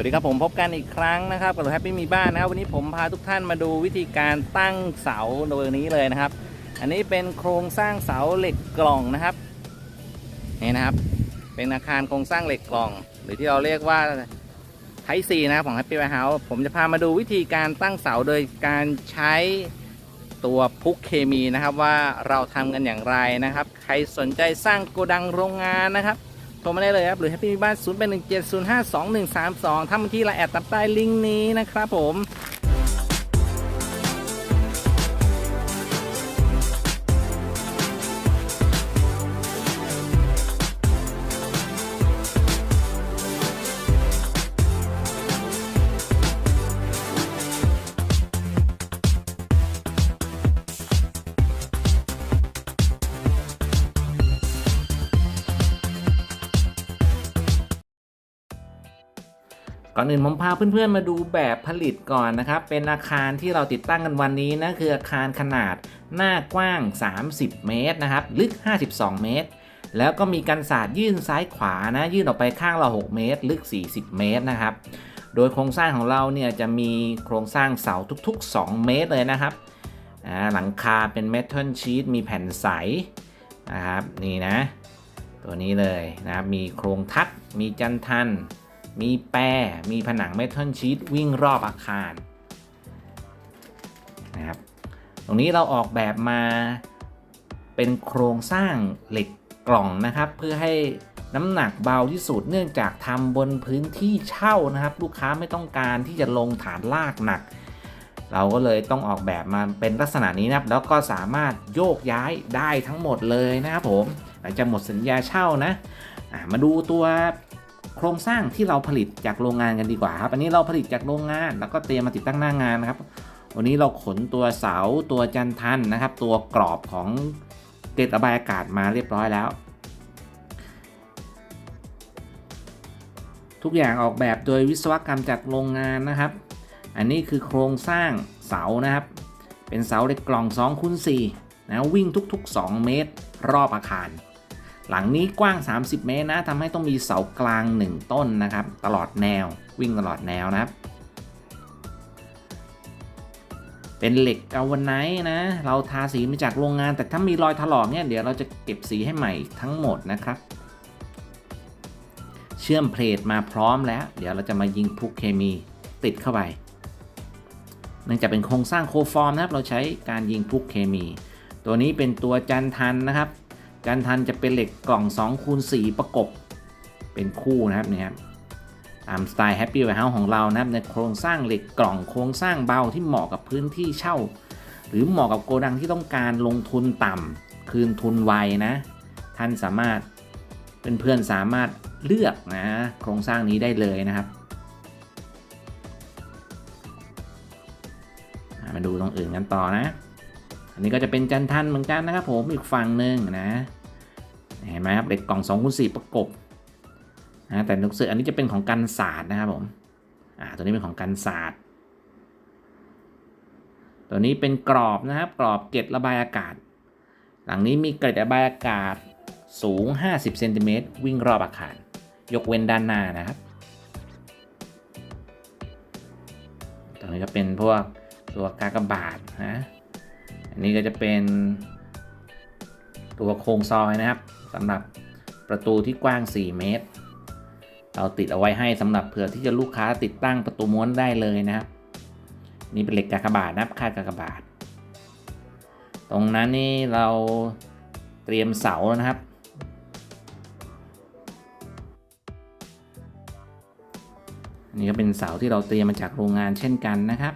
วัสดีครับผมพบกันอีกครั้งนะครับกับแฮปปี้มีบ้านนะครับวันนี้ผมพาทุกท่านมาดูวิธีการตั้งเสาโดยนี้เลยนะครับ อันนี้เป็นโครงสร้างเสาเหล็กกล่องนะครับนี่นะครับ เป็นอาคารโครงสร้างเหล็กกล่อง หรือที่เราเรียกว่าไทซีนะครับของ Happy House ผมจะพามาดูวิธีการตั้งเสาโดยการใช้ตัวพุกเคมีนะครับว่าเราทำกันอย่างไรนะครับ ใครสนใจสร้างโกดังโรงงานนะครับ โทรมาได้เลยครับ หรือแฮปปี้บ้านศูนย์เปดหนึ่งเจ็ดศูนย์ห้าสองหนึ่งสามสองทำที่ไลน์แอดตับใต้ลิงก์นี้นะครับผม ก่อนอื่นผมพาเพื่อนๆมาดูแบบผลิตก่อนนะครับ เป็นอาคารที่เราติดตั้งกันวันนี้นะคืออาคารขนาดหน้ากว้าง 30 เมตรนะครับ ลึก 52 เมตร แล้วก็มีกันศาสตร์ยื่นซ้ายขวานะยื่นออกไปข้างละ 6 เมตร ลึก 40 เมตรนะครับ โดยโครงสร้างของเราเนี่ยจะมีโครงสร้างเสาทุกๆ 2 เมตรเลยนะครับอ่าหลังคาเป็นเมทัลชีตมีแผ่นใสนะครับนี่นะ ตัวนี้เลยนะครับมีโครงทัดมีจันทัน มีแปรมีผนังเมทัลชีตวิ่งรอบอาคารนะครับ ตรงนี้เราออกแบบมาเป็นโครงสร้างเหล็กกล่องนะครับ เพื่อให้น้ำหนักเบาที่สุดเนื่องจากทำบนพื้นที่เช่านะครับ ลูกค้าไม่ต้องการที่จะลงฐานลากหนัก เราก็เลยต้องออกแบบมาเป็นลักษณะนี้นะครับ แล้วก็สามารถโยกย้ายได้ทั้งหมดเลยนะครับผมหลังจากหมดสัญญาเช่านะอะมาดูตัว โครงสร้างที่เราผลิตจากโรงงานกันดีกว่าครับ อันนี้เราผลิตจากโรงงานแล้วก็เตรียมมาติดตั้งหน้างานนะครับ วันนี้เราขนตัวเสาตัวจันทันนะครับ ตัวกรอบของเกล็ดระบายอากาศมาเรียบร้อยแล้ว ทุกอย่างออกแบบโดยวิศวกรรมจากโรงงานนะครับ อันนี้คือโครงสร้างเสานะครับ เป็นเสาเหล็กกล่อง2คูณ4นะวิ่งทุก ๆ 2 เมตร รอบอาคาร หลังนี้กว้าง 30 เมตรนะทำให้ต้องมีเสากลาง 1 ต้นนะครับ ตลอดแนววิ่งตลอดแนวนะครับ เป็นเหล็กกาวไนท์นะ เราทาสีมาจากโรงงาน แต่ถ้ามีรอยถลอกเนี่ยเดี๋ยวเราจะเก็บสีให้ใหม่ทั้งหมดนะครับ เชื่อมเพลทมาพร้อมแล้ว เดี๋ยวเราจะมายิงพุกเคมีติดเข้าไปเนื่องจากเป็นโครงสร้างโคฟอร์มนะครับ เราใช้การยิงพุกเคมี ตัวนี้เป็นตัวจันทันนะครับ จันทันจะเป็นเหล็กกล่อง2คูณ4ประกบ เป็นคู่นะครับเนี่ยครับตามสไตล์ Happy Warehouse ของเรานะครับในโครงสร้างเหล็กกล่องโครงสร้างเบาที่เหมาะกับพื้นที่เช่า หรือเหมาะกับโกดังที่ต้องการลงทุนต่ำคืนทุนไวนะ ท่านสามารถเป็นเพื่อนๆสามารถเลือกนะโครงสร้างนี้ได้เลยนะครับมาดูตรงอื่นกันต่อนะ อันนี้ก็จะเป็นจันทันเหมือนกันนะครับผมอีกฝั่งหนึ่งนะเห็นไหมครับเหล็กกล่อง2คูณ4ประกบนะแต่นึกสึกอันนี้จะเป็นของกันศาสตร์นะครับผมอ่าตัวนี้เป็นของกันศาสตร์ ตัวนี้เป็นกรอบนะครับ กรอบเกล็ดระบายอากาศ หลังนี้มีเกล็ดระบายอากาศสูง 50เซนติเมตรวิ่งรอบอาคาร ยกเว้นด้านหน้านะครับตรงนี้ก็เป็นพวกตัวกากบาทนะ อันนี้ก็จะเป็นตัวโครงซอยนะครับสำหรับประตูที่กว้าง 4 เมตร เราติดเอาไว้ให้สำหรับเผื่อที่จะลูกค้าติดตั้งประตูม้วนได้เลยนะครับ นี่เป็นเหล็กกากบาทนะครับคาดกากบาท ตรงนั้นนี่เราเตรียมเสาแล้วนะครับนนี้ก็เป็นเสาที่เราเตรียมมาจากโรงงานเช่นกันนะครับ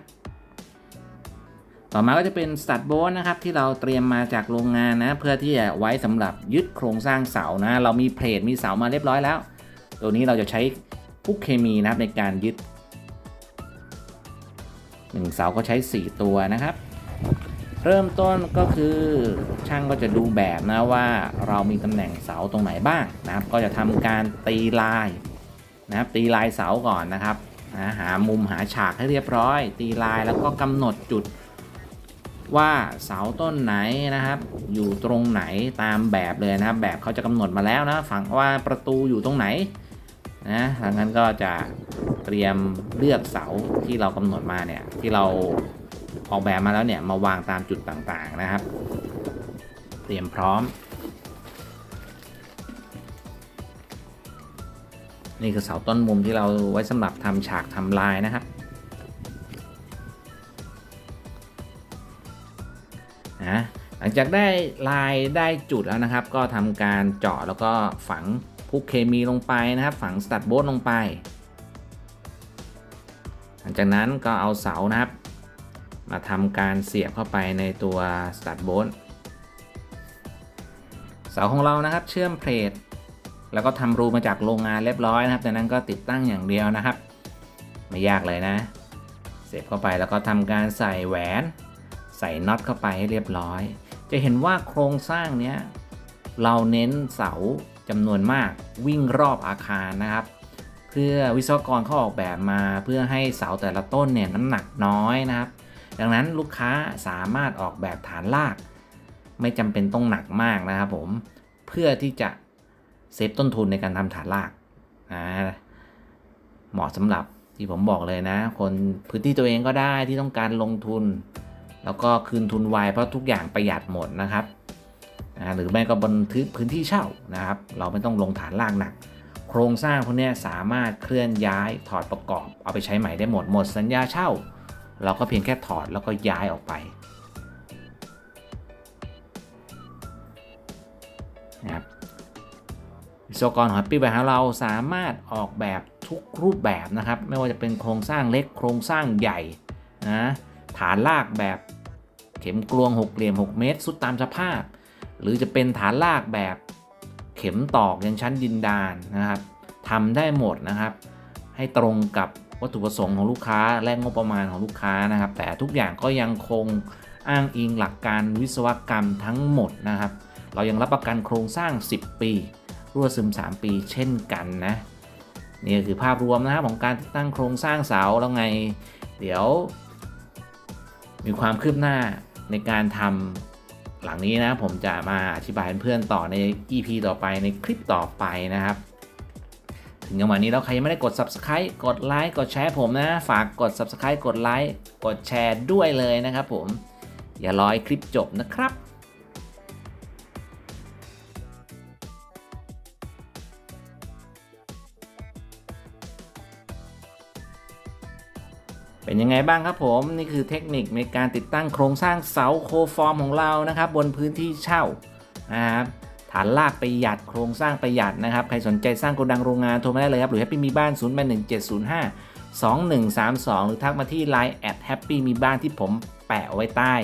ต่อมาก็จะเป็นสตัดโบนนะครับที่เราเตรียมมาจากโรงงานนะ เพื่อที่จะไว้สำหรับยึดโครงสร้างเสานะ เรามีเพลทมีเสามาเรียบร้อยแล้ว ตัวนี้เราจะใช้พุกเคมีนะครับในการยึดหนึ่งเสาก็ใช้ 4 ตัวนะครับ เริ่มต้นก็คือช่างก็จะดูแบบนะว่าเรามีตำแหน่งเสาตรงไหนบ้างนะครับ ก็จะทำการตีลายนะครับ ตีลายเสาก่อนนะครับนะหามุมหาฉากให้เรียบร้อย ตีลายแล้วก็กำหนดจุด ว่าเสาต้นไหนนะครับ อยู่ตรงไหนตามแบบเลยนะครับ แบบเขาจะกำหนดมาแล้วนะฝั่งว่าประตูอยู่ตรงไหนนะทางนั้นก็จะเตรียมเลือกเสาที่เรากำหนดมาเนี่ยที่เราออกแบบมาแล้วเนี่ยมาวางตามจุดต่างๆนะครับ เตรียมพร้อม นี่คือเสาต้นมุมที่เราไว้สำหรับทำฉากทำลายนะครับ นะหลังจากได้ลายได้จุดแล้วนะครับ ก็ทำการเจาะแล้วก็ฝังพุกเคมีลงไปนะครับ ฝังสตัดโบสลงไป หลังจากนั้นก็เอาเสานะครับ มาทำการเสียบเข้าไปในตัวสตัดโบสเสาของเรานะครับเชื่อมเพลทแล้วก็ทำรูมาจากโรงงานเรียบร้อยนะครับจากนั้นก็ติดตั้งอย่างเดียวนะครับ ไม่ยากเลยนะ เสียบเข้าไปแล้วก็ทำการใส่แหวน ใส่น็อตเข้าไปให้เรียบร้อย จะเห็นว่าโครงสร้างเนี้ยเราเน้นเสาจำนวนมากวิ่งรอบอาคารนะครับ เพื่อวิศวกรเขาออกแบบมาเพื่อให้เสาแต่ละต้นเนี่ยน้ำหนักน้อยนะครับ ดังนั้นลูกค้าสามารถออกแบบฐานราก ไม่จำเป็นต้องหนักมากนะครับผมเพื่อที่จะเซฟต้นทุนในการทำฐานรากนะเหมาะสำหรับที่ผมบอกเลยนะ คนพื้นที่ตัวเองก็ได้ที่ต้องการลงทุน แล้วก็คืนทุนไวเพราะทุกอย่างประหยัดหมดนะครับนะหรือไม่ก็บนพื้นที่เช่านะครับ เราไม่ต้องลงฐานรากหนัก โครงสร้างพวกนี้สามารถเคลื่อนย้ายถอดประกอบ เอาไปใช้ใหม่ได้หมดหมดสัญญาเช่า เราก็เพียงแค่ถอดแล้วก็ย้ายออกไปนะครับวิศวกรหอปีแบบของเราสามารถออกแบบทุกรูปแบบนะครับ ไม่ว่าจะเป็นโครงสร้างเล็กโครงสร้างใหญ่นะฐานรากแบบ เข็มกลวงหกเหลี่ยม 6 เมตร สุดตามสภาพ หรือจะเป็นฐานรากแบบเข็มตอกยันชั้นดินดานนะครับทำได้หมดนะครับ ให้ตรงกับวัตถุประสงค์ของลูกค้าและงบประมาณของลูกค้านะครับ แต่ทุกอย่างก็ยังคงอ้างอิงหลักการวิศวกรรมทั้งหมดนะครับ เรายังรับประกันโครงสร้าง 10 ปีรั่วซึม 3 ปีเช่นกันนะนี่คือภาพรวมนะครับของการติดตั้งโครงสร้างเสาแล้วไง เดี๋ยว มีความคืบหน้า ในการทำหลังนี้นะผมจะมาอธิบายเพื่อนๆต่อใน EP ต่อไปในคลิปต่อไปนะครับ ถึงจังหวะนี้แล้วใครยังไม่ได้กด Subscribe กดไลค์กดแชร์ผมนะ ฝากกด Subscribe กดไลค์กดแชร์ด้วยเลยนะครับผมอย่ารอให้คลิปจบนะครับ เป็นยังไงบ้างครับผม นี่คือเทคนิคในการติดตั้งโครงสร้างเสาโคฟอร์มของเรานะครับ บนพื้นที่เช่านะครับฐานลากประหยัดโครงสร้างประหยัดนะครับ ใครสนใจสร้างโกดังโรงงานโทรมาได้เลยครับ หรือ Happy มีบ้าน 0 8 1 7 0 5 2 1 3 2 หรือทักมาที่ Line แอด Happy มีบ้านที่ผมแปะไว้ใต้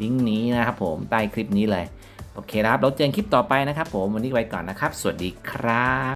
ลิงก์นี้นะครับผมใต้คลิปนี้เลย โอเคครับเราเจอกันคลิปต่อไปนะครับผม วันนี้ไว้ก่อนนะครับ สวัสดีครับ